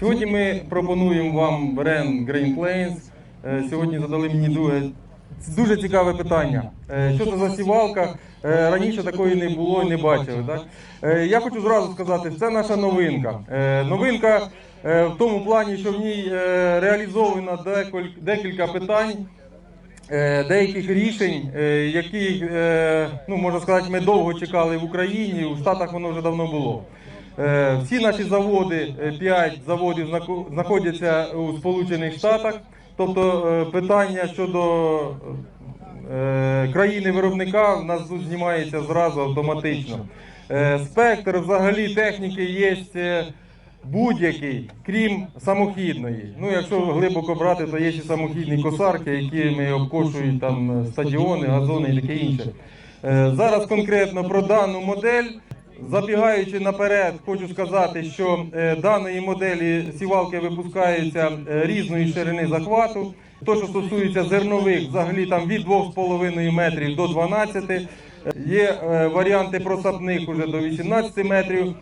Сьогодні ми пропонуємо вам бренд Green Plains. Е, Сьогодні задали мені дуже, дуже цікаве питання. Е, Що це за сівалка? Е, Раніше такої не було і не бачили. Так? Я хочу зразу сказати, це наша новинка. Новинка в тому плані, що в ній реалізовано декілька питань. Деяких рішень, які, ну можна сказати, ми довго чекали в Україні, у Штатах воно вже давно було. Е, Всі наші заводи, 5 заводів знаходяться у Сполучених Штатах. Тобто е, питання щодо е, країни виробника в нас тут знімається зразу автоматично. Е, Спектр взагалі техніки є е, будь-який, крім самохідної. Ну, якщо глибоко брати, то є ще самохідні косарки, якими обкошують там стадіони, газони і таке інше. Е, Зараз конкретно про дану модель. Забігаючи наперед, хочу сказати, що е, даної моделі сівалки випускаються е, різної ширини захвату. То, що стосується зернових, взагалі там від 2,5 метрів до 12. Е, Є е, варіанти просапних уже до 18 метрів.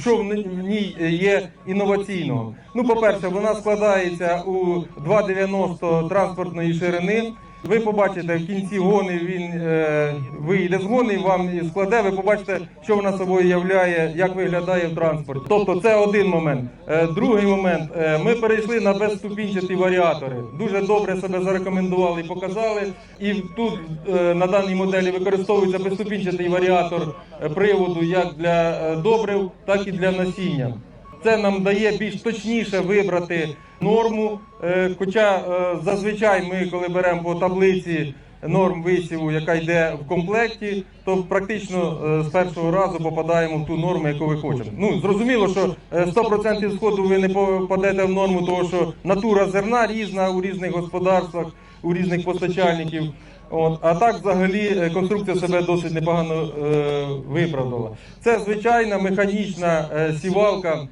Що в ній є інноваційного? Ну, по-перше, вона складається у 2,90 транспортної ширини. Ви побачите в кінці гони він е, вийде з гони, вам складе. Ви побачите, що вона собою являє, як виглядає в транспорті. Тобто, це один момент. Е, другий момент. Е, ми перейшли на безступінчаті варіатори. Дуже добре себе зарекомендували і показали. І тут е, на даній моделі використовується безступінчатий варіатор е, приводу як для е, добрив, так і для насіння. Це нам дає більш точніше вибрати норму. е, Хоча е, зазвичай ми, коли беремо по таблиці норм висіву, яка йде в комплекті, то практично е, з першого разу попадаємо в ту норму, яку ви хочете. Ну зрозуміло, що е, 100% сходу ви не попадете в норму, тому що натура зерна різна у різних господарствах, у різних постачальників. От, а так, взагалі, конструкція себе досить непогано е, виправдала. Це звичайна механічна е, сівалка,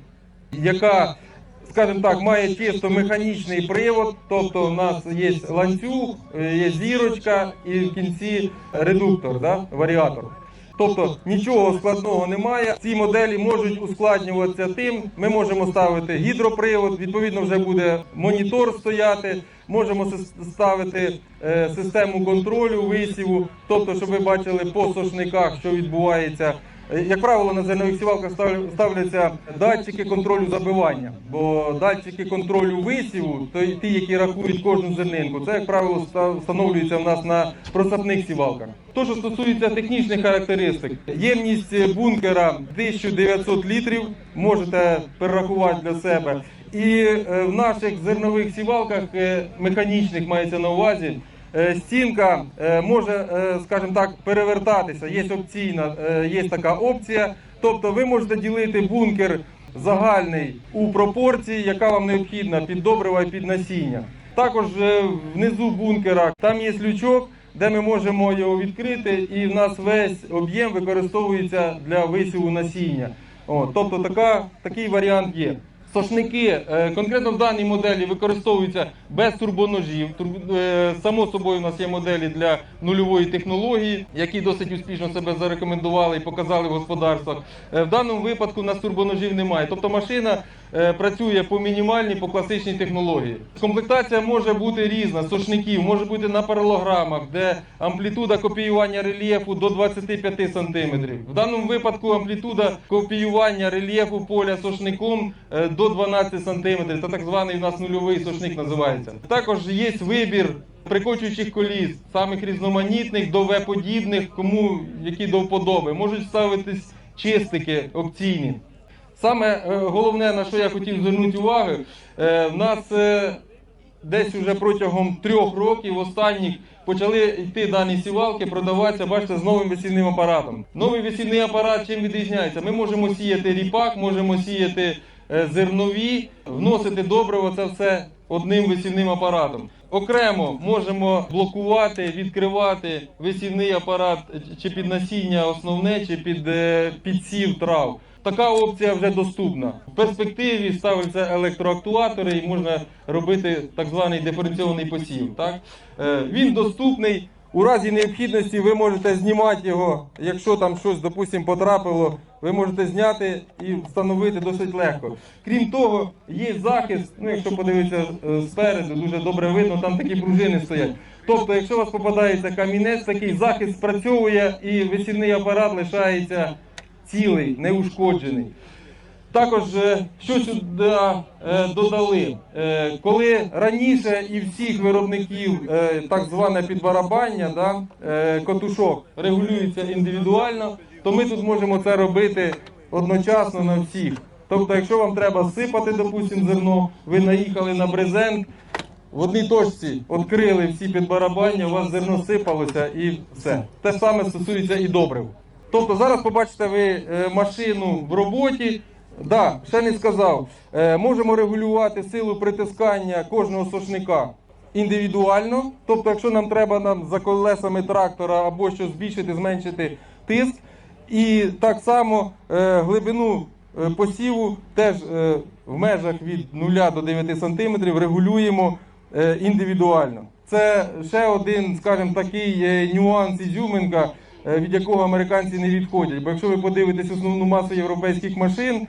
яка, скажімо так, має чисто механічний привод, тобто в нас є ланцюг, е, є зірочка і в кінці редуктор, да, варіатор. Тобто нічого складного немає. Ці моделі можуть ускладнюватися тим. Ми можемо ставити гідропривод, відповідно, вже буде монітор стояти. Можемо ставити е, систему контролю висіву, тобто, щоб ви бачили по сошниках, що відбувається. Як правило, на зернових сівалках став- ставляться датчики контролю забивання, бо датчики контролю висіву, то ті, які рахують кожну зернинку, це, як правило, ста- встановлюється в нас на просапних сівалках. То, що стосується технічних характеристик, ємність бункера 1900 літрів, можете перерахувати для себе. І е, в наших зернових сівалках е, механічних мається на увазі. Е, Стінка е, може, е, скажімо так, перевертатися. Є опційна, є така опція. Тобто ви можете ділити бункер загальний у пропорції, яка вам необхідна під добрива і під насіння. Також внизу бункера там є лючок, де ми можемо його відкрити, і в нас весь об'єм використовується для висіву насіння. О, тобто така, такий варіант є. Сошники е, конкретно в даній моделі використовуються без турбоножів. Тур- е, Само собою у нас є моделі для нульової технології, які досить успішно себе зарекомендували і показали в господарствах. Е, В даному випадку у нас турбоножів немає. Тобто машина працює по мінімальній, по класичній технології. Комплектація може бути різна, сошників, може бути на паралограмах, де амплітуда копіювання рельєфу до 25 см. В даному випадку амплітуда копіювання рельєфу поля сошником до 12 см. Це так званий у нас нульовий сошник називається. Також є вибір. Прикочуючих коліс, самих різноманітних, до В-подібних, кому які до вподоби. Можуть ставитись чистики опційні. Саме е, головне, на що я хотів звернути увагу, е, в нас е, десь уже протягом трьох років останніх почали йти дані сівалки, продаватися, бачите, з новим весільним апаратом. Новий весільний апарат чим відрізняється? Ми можемо сіяти ріпак, можемо сіяти зернові, вносити добриво, це все одним весільним апаратом. Окремо можемо блокувати, відкривати висівний апарат чи під насіння основне, чи під е, підсів трав. Така опція вже доступна. В перспективі ставляться електроактуатори і можна робити так званий диференційований посів. Так? Е, Він доступний. У разі необхідності ви можете знімати його, якщо там щось, допустимо, потрапило, ви можете зняти і встановити досить легко. Крім того, є захист, ну якщо подивитися е, спереду, дуже добре видно, там такі пружини стоять. Тобто, якщо у вас попадається камінець, такий захист спрацьовує і висівний апарат лишається цілий, неушкоджений. Також е, що сюди е, додали, Е, коли раніше і всіх виробників е, так зване підбарабання, да, е, котушок регулюється індивідуально, то ми тут можемо це робити одночасно на всіх. Тобто, якщо вам треба сипати, допустимо, зерно, ви наїхали на брезент, в одній точці відкрили всі підбарабання, у вас зерно сипалося і все. Те саме стосується і добрив. Тобто зараз побачите ви е, машину в роботі. Да, ще не сказав. Е, можемо регулювати силу притискання кожного сошника індивідуально. Тобто, якщо нам треба нам за колесами трактора або що збільшити, зменшити тиск. І так само е, глибину е, посіву теж в межах від 0 до 9 см регулюємо індивідуально. Це ще один, скажімо, такий нюанс ізюминка, від якого американці не відходять. Бо якщо ви подивитесь основну масу європейських машин,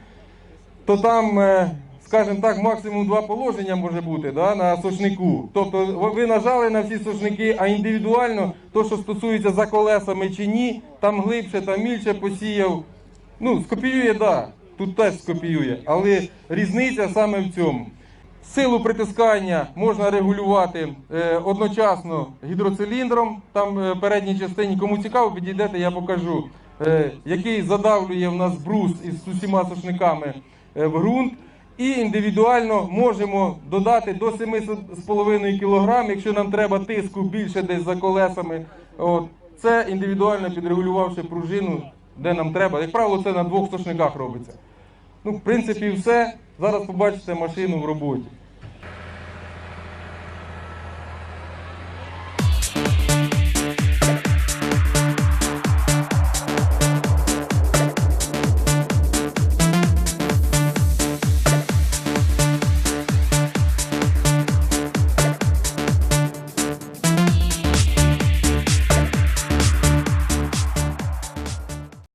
то там, е, скажімо так, максимум два положення може бути да, на сошнику. Тобто ви- нажали на всі сошники, а індивідуально, то, що стосується за колесами чи ні, там глибше, там мільше посіяв. Ну, скопіює, так, да, тут теж скопіює, але різниця саме в цьому. Силу притискання можна регулювати е, одночасно гідроциліндром, там е, передній частині. Кому цікаво, підійдете, я покажу, який задавлює в нас брус із усіма сушниками в ґрунт. І індивідуально можемо додати до 7,5 кг, якщо нам треба тиску більше десь за колесами. От. Це індивідуально підрегулювавши пружину, де нам треба. Як правило, це на двох сушниках робиться. Ну, в принципі, все. Зараз побачите машину в роботі.